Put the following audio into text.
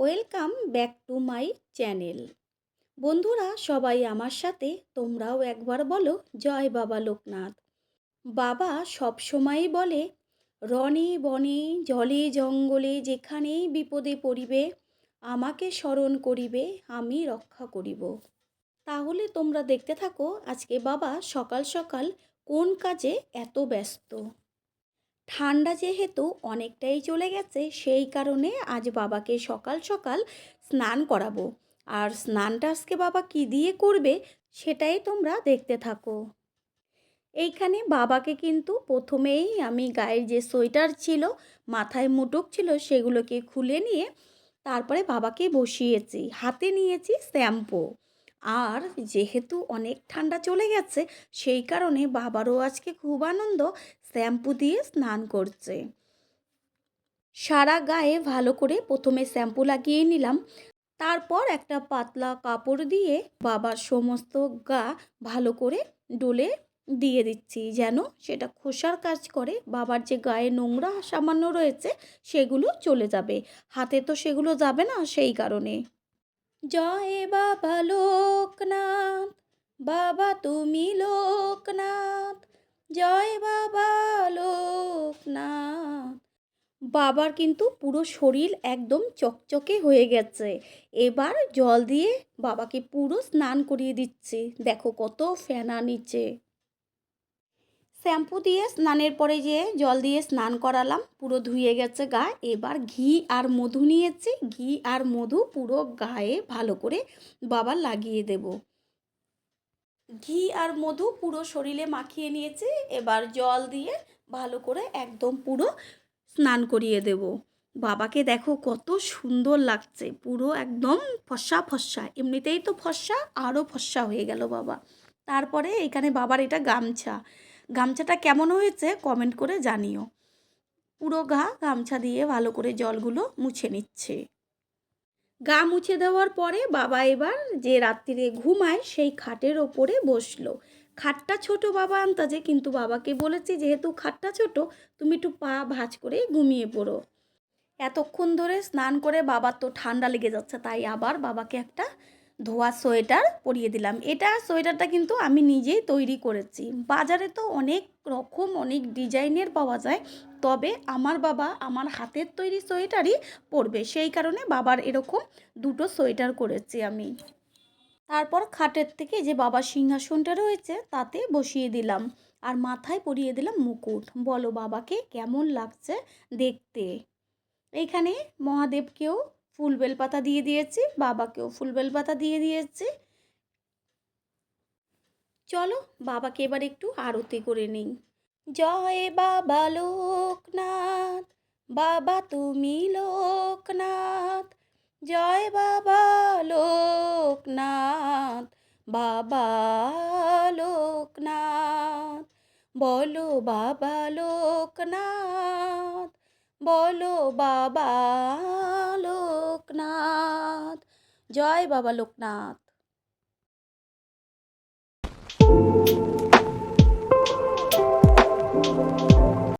Welcome back to my channel. বন্ধুরা, সবাই আমার সাথে, তোমরাও একবার বলো, জয় বাবা লোকনাথ। বাবা সবসময়ই বলে রনে বনে, জলে জঙ্গলে, যেখানেই বিপদে পড়িবে, আমাকে স্মরণ করিবে, আমি রক্ষা করিব। তাহলে তোমরা দেখতে থাকো, আজকে বাবা সকাল সকাল কোন কাজে এত ব্যস্ত? ঠান্ডা যেহেতু অনেকটাই চলে গেছে, সেই কারণে আজ বাবাকে সকাল সকাল স্নান করাবো। আর স্নানটা আজকে বাবা কী দিয়ে করবে সেটাই তোমরা দেখতে থাকো। এইখানে বাবাকে কিন্তু প্রথমেই আমি গায়ের যে সোয়েটার ছিল, মাথায় মুটুক ছিল, সেগুলোকে খুলে নিয়ে তারপরে বাবাকে বসিয়েছি। হাতে নিয়েছি শ্যাম্পু। আর যেহেতু অনেক ঠান্ডা চলে গেছে, সেই কারণে বাবারও আজকে খুব আনন্দ শ্যাম্পু দিয়ে স্নান করছে। সারা গায়ে ভালো করে প্রথমে শ্যাম্পু লাগিয়ে নিলাম। তারপর একটা পাতলা কাপড় দিয়ে বাবার সমস্ত গা ভালো করে ডলে দিয়ে দিচ্ছি, যেন সেটা খোসার কাজ করে। বাবার যে গায়ে নোংরা সামান্য রয়েছে, সেগুলো চলে যাবে। হাতে তো সেগুলো যাবে না সেই কারণে। জয় বাবা লোকনাথ, বাবা তুমি লোকনাথ। জয় বাবা বাবার কিন্তু পুরো শরীর একদম চকচকে হয়ে গেছে। এবার জল দিয়ে বাবাকে পুরো স্নান করিয়ে দিচ্ছি। দেখো কত ফেনা নিচে। শ্যাম্পু দিয়ে স্নানের পরে যে জল দিয়ে স্নান করালাম, পুরো ধুয়ে গেছে গা। এবার ঘি আর মধু নিয়েছি। ঘি আর মধু পুরো গায়ে ভালো করে বাবার লাগিয়ে দেব। ঘি আর মধু পুরো শরীরে মাখিয়ে নিয়েছি। এবার জল দিয়ে ভালো করে একদম পুরো স্নান করিয়ে দেব। বাবাকে দেখো কত সুন্দর লাগছে, পুরো একদম ফর্সা ফর্সা এমনিতেই তো ফর্সা আরও ফর্সা হয়ে গেল বাবা। তারপরে এখানে বাবার এটা গামছা। গামছাটা কেমন হয়েছে কমেন্ট করে জানিও। পুরো গা গামছা দিয়ে ভালো করে জলগুলো মুছে নিচ্ছে। গা মুছে দেওয়ার পরে বাবা এবার যে রাত্রিরে ঘুমায় সেই খাটের ওপরে বসল। খাটটা ছোট বাবা আন্তাজে কিন্তু বাবাকে বলেছি, যেহেতু খাটটা ছোট, তুমি একটু পা ভাঁজ করে ঘুমিয়ে পড়ো। এতক্ষণ ধরে স্নান করে বাবার তো ঠান্ডা লেগে যাচ্ছে, তাই আবার বাবাকে একটা ধোয়া সোয়েটার পরিয়ে দিলাম। এটা সোয়েটারটা কিন্তু আমি নিজেই তৈরি করেছি। বাজারে তো অনেক রকম, অনেক ডিজাইনের পাওয়া যায়, তবে আমার বাবা আমার হাতের তৈরি সোয়েটারই পরবে। সেই কারণে বাবার এরকম দুটো সোয়েটার করেছি আমি। তারপর খাটের থেকে যে বাবার সিংহাসনটা রয়েছে, তাতে বসিয়ে দিলাম। আর মাথায় পরিয়ে দিলাম মুকুট। বলো বাবাকে কেমন লাগছে দেখতে? এইখানে মহাদেবকেও ফুল বেলপাতা দিয়ে দিয়েছি, বাবাকেও ফুল বেলপাতা দিয়ে দিয়েছি। চলো বাবাকে এবার একটু আরতি করে নিই। জয় বাবা লোকনাথ, বাবা তুমি লোকনাথ। জয় বাবা লোকনাথ বাবা লোকনাথ। বলো বাবা লোকনাথ বলো বাবা লোকনাথ। জয় বাবা লোকনাথ।